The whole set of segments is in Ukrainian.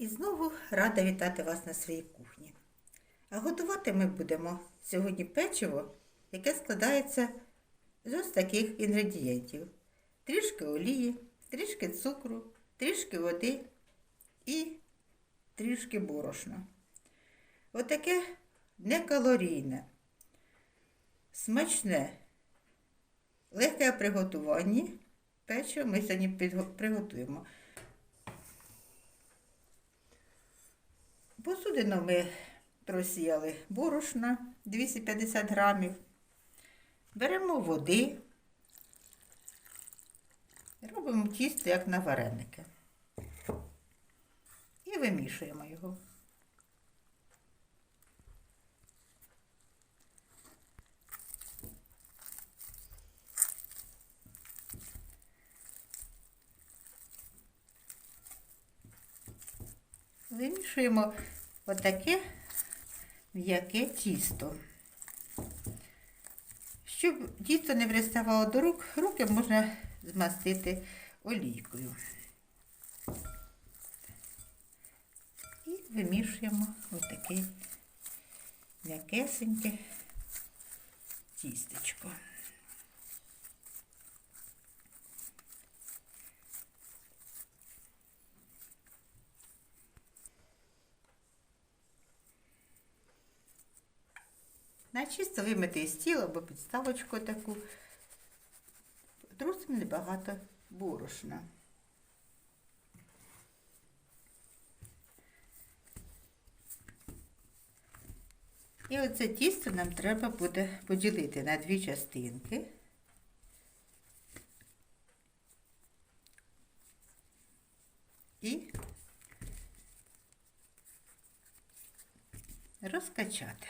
І знову рада вітати вас на своїй кухні. А готувати ми будемо сьогодні печиво, яке складається з ось таких інгредієнтів: трішки олії, трішки цукру, трішки води і трішки борошна. Отаке некалорійне, смачне, легке в приготуванні печиво ми сьогодні приготуємо. Посудину ми просіяли борошна 250 грамів. Беремо води. Робимо тісто, як на вареники. І вимішуємо його. Вимішуємо отаке м'яке тісто. Щоб тісто не приставало до рук, руки можна змастити олійкою. І вимішуємо отаке м'якесеньке тістечко. На чисто вимити стіл або підставочку таку. Трусимо небагато борошна. І оце тісто нам треба буде поділити на дві частинки. І розкачати.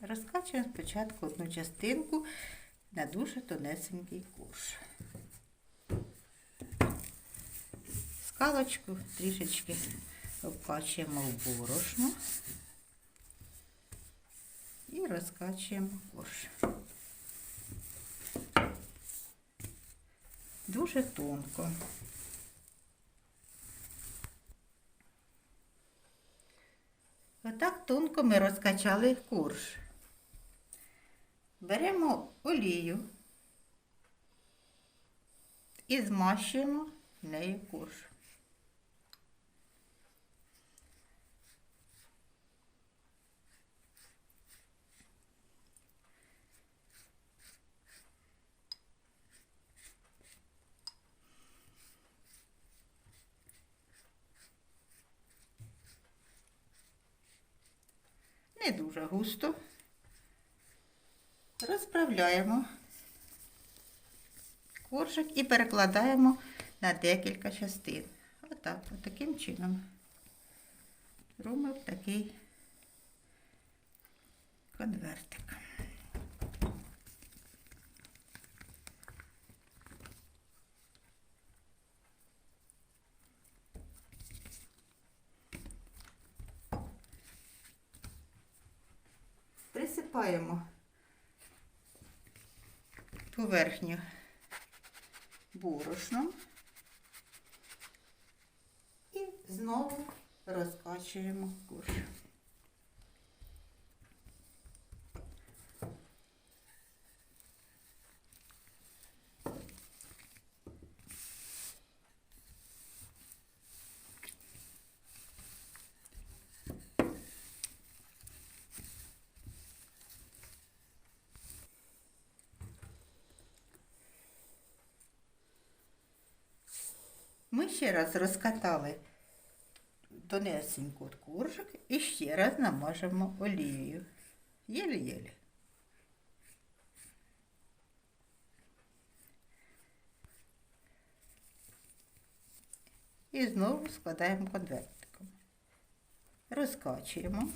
Розкачуємо спочатку одну частинку на дуже тонесенький корж. Скалочку трішечки обкачуємо в борошно і розкачуємо корж. Дуже тонко. Отак тонко ми розкачали корж. Беремо олію і змащуємо нею корж. Не дуже густо. Розправляємо коржик і перекладаємо на декілька частин. Отак, от таким чином. Робимо такий конвертик. Присипаємо поверхню борошном і знову розкачуємо корж. Ми ще раз розкатали тонесеньку коржик і ще раз намажемо олією. Єлі-єлі. І знову складаємо конвертиком. Розкачуємо.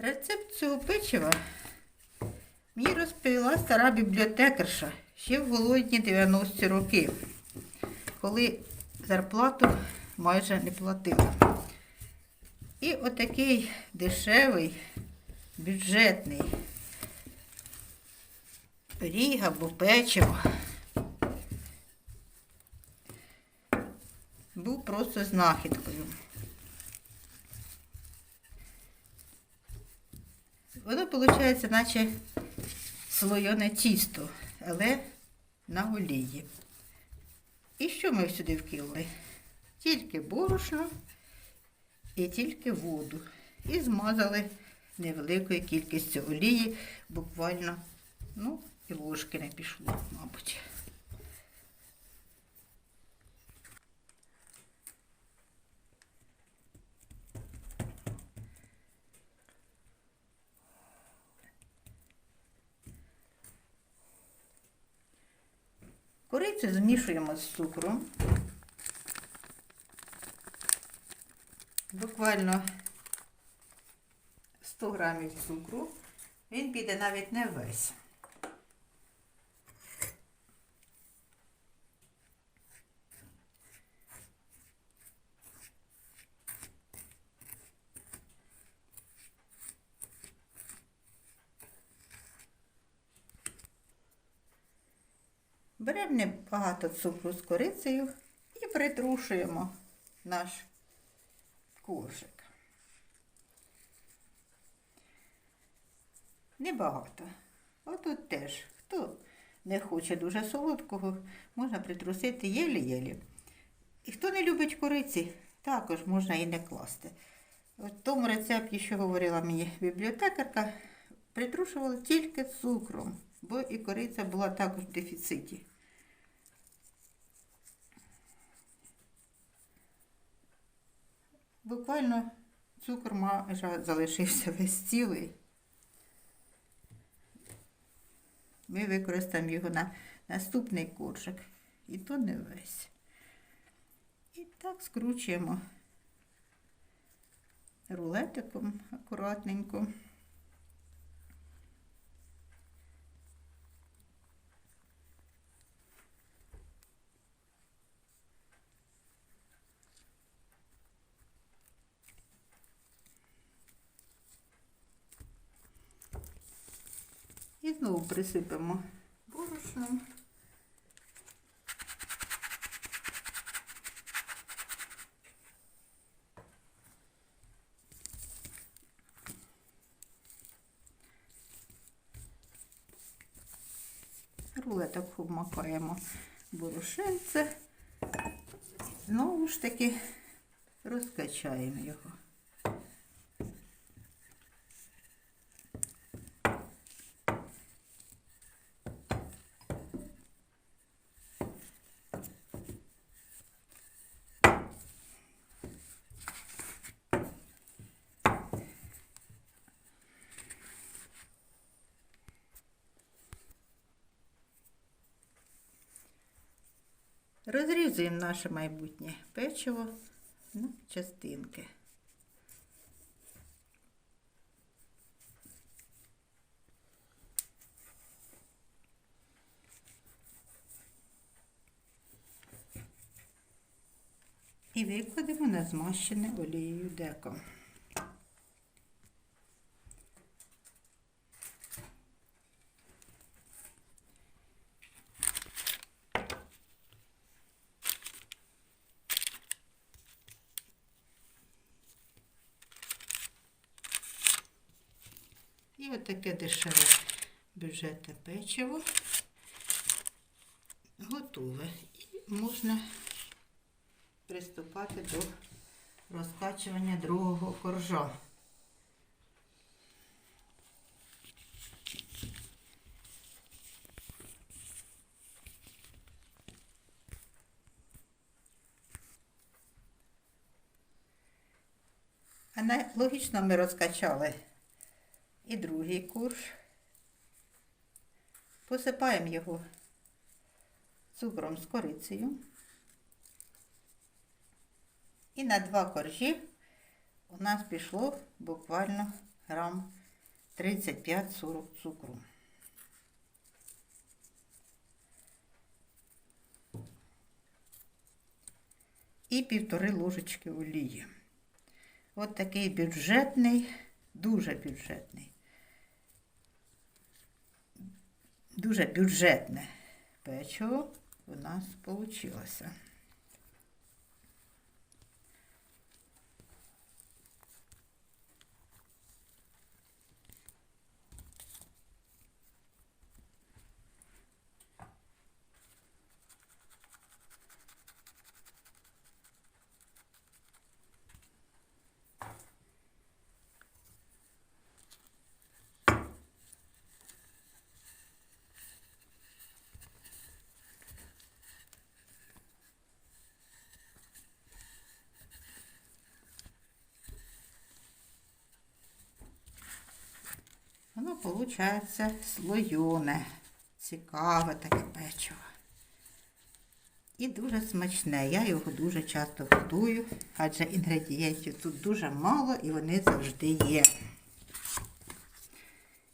Рецепт цього печива Мені розповіла стара бібліотекарша ще в голодні 90-ті роки, коли зарплату майже не платила. І отакий дешевий, бюджетний пиріг або печиво був просто знахідкою. Воно виходить, наче слоєне тісто, але на олії. І що ми сюди вкинули? Тільки борошно і тільки воду. І змазали невеликою кількістю олії, буквально, ну, і ложки не пішло, мабуть. Корицю змішуємо з цукром. Буквально 100 грамів цукру. Він піде навіть не весь. Небагато цукру з корицею і притрушуємо наш коржик. Небагато. Отут теж, хто не хоче дуже солодкого, можна притрусити єлі-єлі. І хто не любить кориці, також можна і не класти. В тому рецепті, що говорила мені бібліотекарка, притрушували тільки цукром, бо і кориця була також в дефіциті. Буквально цукор майже залишився весь цілий. Ми використаємо його на наступний коржик. І то не весь. І так скручуємо рулетиком акуратненько. І знову присипемо борошном. Рулеток обмакаємо борошенце. Знову ж таки розкачаємо його. Розрізуємо наше майбутнє печиво на частинки. І викладемо на змащене олією деко. І отаке дешеве бюджетне печиво готове. І можна приступати до розкачування другого коржа. Аналогічно ми розкачали і другий курш. Посипаємо його цукром з корицею. І на два коржі у нас пішло буквально грам 35-40 цукру. І півтори ложечки олії. От такий бюджетний, дуже бюджетний. Дуже бюджетне печиво у нас вийшло. Виходить слоєне, цікаве таке печиво. І дуже смачне. Я його дуже часто готую, адже інгредієнтів тут дуже мало і вони завжди є.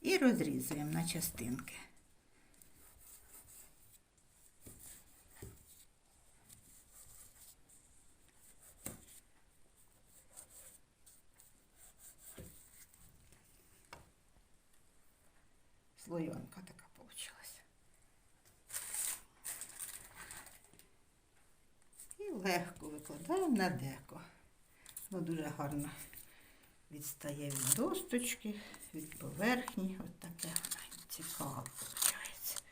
І розрізуємо на частинки. Легко викладаємо на деко. Воно дуже гарно відстає від досточки, від поверхні. Ось таке воно цікаво виходить.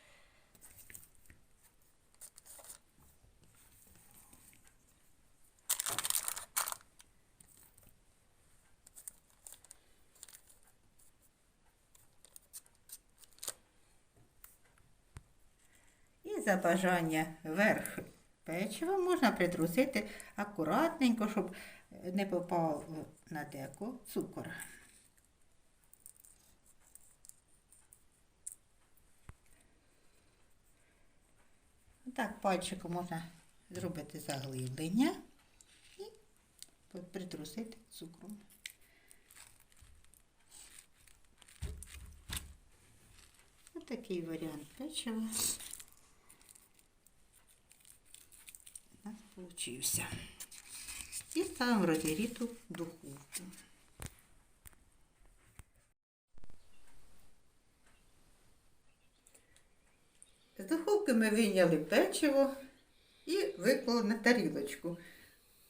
І за бажання верх печива можна притрусити акуратненько, щоб не попав на деко цукор. Так, пальчиком можна зробити заглиблення і притрусити цукром. Ось такий варіант печива. у нас. І ставимо розігріту духовку. З духовки ми вийняли печиво і виклали на тарілочку.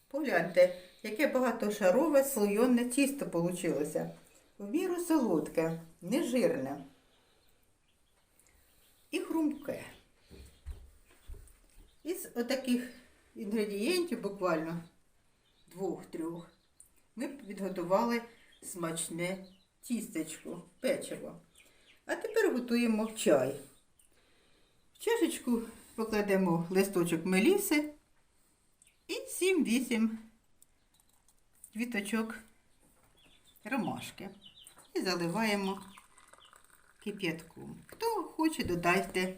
Погляньте, яке багатошарове слойоне тісто вийшло. В міру солодке, нежирне і хрумке. Із отаких інгредієнтів, буквально двох-трьох, ми підготували смачне тістечко, печиво. А тепер готуємо чай. В чашечку покладемо листочок меліси і 7-8 квіточок ромашки. І заливаємо кип'ятком. Хто хоче, додайте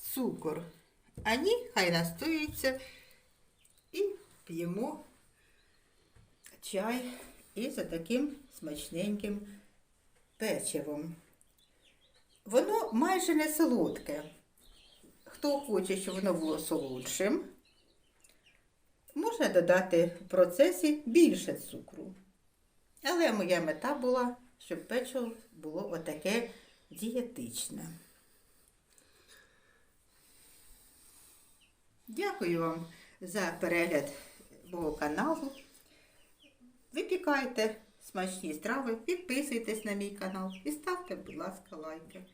цукор. А ні, хай настоюється і п'ємо чай із таким смачненьким печивом. Воно майже не солодке. Хто хоче, щоб воно було солодшим, можна додати в процесі більше цукру. Але моя мета була, щоб печиво було отаке дієтичне. Дякую вам за перегляд мого каналу. Випікайте смачні страви, підписуйтесь на мій канал і ставте, будь ласка, лайки.